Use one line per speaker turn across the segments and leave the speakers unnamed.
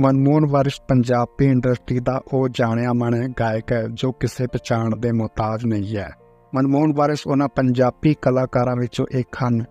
Manmohan Waris Punjabi industry ਦਾ ਉਹ ਜਾਣਿਆ ਮਾਣਿਆ ਗਾਇਕ ਹੈ ਜੋ ਕਿਸੇ ਪਛਾਣ ਦੇ ਮੁਹਤਾਜ ਨਹੀਂ ਹੈ। ਮਨਮੋਹਨ ਵਾਰਿਸ ਉਹਨਾਂ ਪੰਜਾਬੀ ਕਲਾਕਾਰਾਂ ਵਿੱਚੋਂ ਇੱਕ ਹਨ,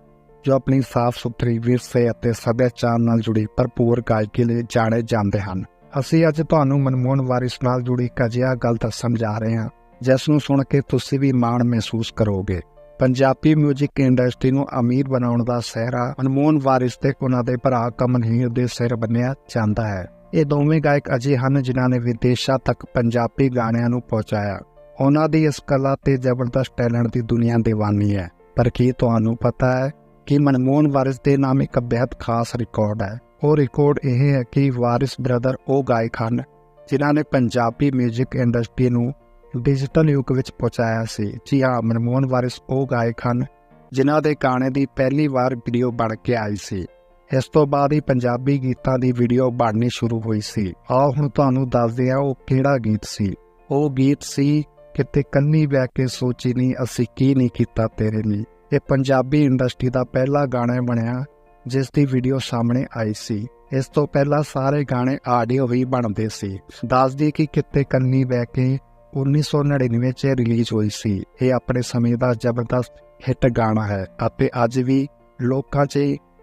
ਜੋ ਆਪਣੀ ਸਾਫ਼ ਸੁਥਰੀ ਵਿਰਸੇ ਅਤੇ ਸੱਭਿਆਚਾਰ ਨਾਲ ਜੁੜੀ ਭਰਪੂਰ ਗਾਇਕੀ ਲਈ ਜਾਣੇ ਜਾਂਦੇ ਹਨ। ਅਸੀਂ ਅੱਜ ਤੁਹਾਨੂੰ ਮਨਮੋਹਨ ਵਾਰਿਸ ਨਾਲ ਜੁੜੀ ਇੱਕ ਅਜਿਹਾ ਗੱਲ ਦੱਸਣ ਜਾ ਰਹੇ ਹਾਂ, ਜਿਸ ਨੂੰ ਸੁਣ ਕੇ ਤੁਸੀਂ ਵੀ ਮਾਣ ਮਹਿਸੂਸ ਕਰੋਗੇ। ਪੰਜਾਬੀ 뮤직 ਇੰਡਸਟਰੀ ਨੂੰ ਅਮੀਰ ਬਣਾਉਣ ਦਾ ਸਹਿਰਾ ਮਨਮੋਹਨ ਵਾਰਿਸ ਤੇ ਉਹਨਾਂ ਦੇ ਭਰਾ ਕਮਨਹੀਰ ਦੇ ਸਿਰ ਬੰਨਿਆ ਜਾਂਦਾ ਹੈ। ਇਹ ਦੋਵੇਂ ਗਾਇਕ ਅਜੇ ਹਨ ਜਿਨ੍ਹਾਂ ਨੇ ਵਿਦੇਸ਼ਾਂ ਤੱਕ ਪੰਜਾਬੀ ਗਾਣਿਆਂ ਨੂੰ ਪਹੁੰਚਾਇਆ। ਉਹਨਾਂ ਦੀ ਇਸ ਕਲਾ ਤੇ ਜ਼ਬਰਦਸਤ ਟੈਲੈਂਟ ਦੀ ਦੁਨੀਆ دیਵਾਨੀ ਹੈ। ਪਰ ਕੀ ਤੁਹਾਨੂੰ ਪਤਾ ਹੈ ਕਿ ਮਨਮੋਹਨ ਵਾਰਿਸ ਦੇ ਨਾਮ ਇੱਕ ਬੇहद ਖਾਸ ਰਿਕਾਰਡ ਹੈ। ਉਹ ਰਿਕਾਰਡ ਇਹ ਹੈ ਕਿ ਵਾਰਿਸ ਬ੍ਰਦਰ ਉਹ ਗਾਇਕ ਹਨ ਜਿਨ੍ਹਾਂ ਨੇ ਪੰਜਾਬੀ 뮤직 ਇੰਡਸਟਰੀ ਨੂੰ ਡਿਜੀਟਲ ਯੁੱਗ ਵਿੱਚ ਪਹੁੰਚਾਇਆ ਸੀ। ਜੀ ਹਾਂ, ਮਨਮੋਹਨ ਵਾਰਿਸ ਉਹ ਗਾਇਕ ਹਨ ਜਿਨ੍ਹਾਂ ਦੇ ਗਾਣੇ ਦੀ ਪਹਿਲੀ ਵਾਰ ਵੀਡੀਓ ਬਣ ਕੇ ਆਈ ਸੀ। ਇਸ ਤੋਂ ਬਾਅਦ ਹੀ ਪੰਜਾਬੀ ਗੀਤਾਂ ਦੀ ਵੀਡੀਓ ਬਣਨੀ ਸ਼ੁਰੂ ਹੋਈ ਸੀ। ਆਓ ਹੁਣ ਤੁਹਾਨੂੰ ਦੱਸਦੇ ਹਾਂ ਉਹ ਕਿਹੜਾ ਗੀਤ ਸੀ। ਉਹ ਗੀਤ ਸੀ, ਕਿਤੇ ਕੰਨੀ ਬਹਿ ਕੇ ਸੋਚੀ ਨਹੀਂ ਅਸੀਂ ਕੀ ਨਹੀਂ ਕੀਤਾ ਤੇਰੇ ਲਈ? ਇਹ ਪੰਜਾਬੀ ਇੰਡਸਟਰੀ ਦਾ ਪਹਿਲਾ ਗਾਣਾ ਬਣਿਆ, ਜਿਸ ਦੀ ਵੀਡੀਓ ਸਾਹਮਣੇ ਆਈ ਸੀ। ਇਸ ਤੋਂ ਪਹਿਲਾਂ ਸਾਰੇ ਗਾਣੇ ਆਡੀਓ ਵੀ ਬਣਦੇ ਸੀ। ਦੱਸਦੀ ਕਿ ਕਿਤੇ ਕੰਨੀ ਬਹਿ ਕੇ 1999 ਚ ਰਿਲੀਜ਼ ਹੋਈ ਸੀ। ਇਹ ਆਪਣੇ ਸਮੇਂ ਦਾ ਜ਼ਬਰਦਸਤ ਹਿੱਟ ਗਾਣਾ ਹੈ ਅਤੇ ਅੱਜ ਵੀ ਲੋਕਾਂ 'ਚ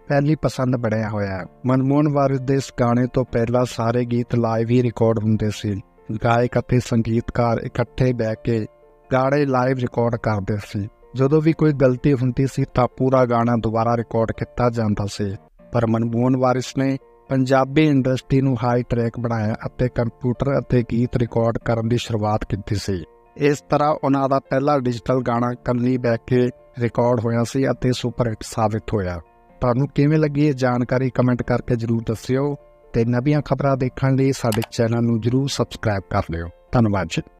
ਪਹਿਲੀ ਪਸੰਦ ਬਣਿਆ ਹੋਇਆ ਹੈ। ਮਨਮੋਹਨ ਵਾਰਿਸ ਦੇ ਇਸ ਗਾਣੇ ਤੋਂ ਪਹਿਲਾਂ ਸਾਰੇ ਗੀਤ ਲਾਈਵ ਹੀ ਰਿਕਾਰਡ ਹੁੰਦੇ ਸੀ। ਗਾਇਕ ਅਤੇ ਸੰਗੀਤਕਾਰ ਇਕੱਠੇ ਬਹਿ ਕੇ ਗਾਣੇ ਲਾਈਵ ਰਿਕਾਰਡ ਕਰਦੇ ਸੀ। ਜਦੋਂ ਵੀ ਕੋਈ ਗਲਤੀ ਹੁੰਦੀ ਸੀ ਤਾਂ ਪੂਰਾ ਗਾਣਾ ਦੁਬਾਰਾ ਰਿਕਾਰਡ ਕੀਤਾ ਜਾਂਦਾ ਸੀ। ਪਰ ਮਨਮੋਹਨ ਵਾਰਿਸ ਨੇ ਪੰਜਾਬੀ ਇੰਡਸਟਰੀ ਨੂੰ ਹਾਈ ਟਰੈਕ ਬਣਾਇਆ ਅਤੇ ਕੰਪਿਊਟਰ ਅਤੇ ਗੀਤ ਰਿਕਾਰਡ ਕਰਨ ਦੀ ਸ਼ੁਰੂਆਤ ਕੀਤੀ ਸੀ। ਇਸ ਤਰ੍ਹਾਂ ਉਹਨਾਂ ਦਾ ਪਹਿਲਾ ਡਿਜੀਟਲ ਗਾਣਾ ਕੰਨੀ ਬਹਿ ਕੇ ਰਿਕਾਰਡ ਹੋਇਆ ਸੀ ਅਤੇ ਸੁਪਰ ਹਿੱਟ ਸਾਬਿਤ ਹੋਇਆ। ਤੁਹਾਨੂੰ ਕਿਵੇਂ ਲੱਗੀ ਇਹ ਜਾਣਕਾਰੀ ਕਮੈਂਟ ਕਰਕੇ ਜਰੂਰ ਦੱਸਿਓ ਤੇ ਨਵੀਆਂ ਖਬਰਾਂ ਦੇਖਣ ਲਈ ਸਾਡੇ ਚੈਨਲ ਨੂੰ ਜਰੂਰ ਸਬਸਕ੍ਰਾਈਬ ਕਰ ਲਿਓ। ਧੰਨਵਾਦ ਜੀ।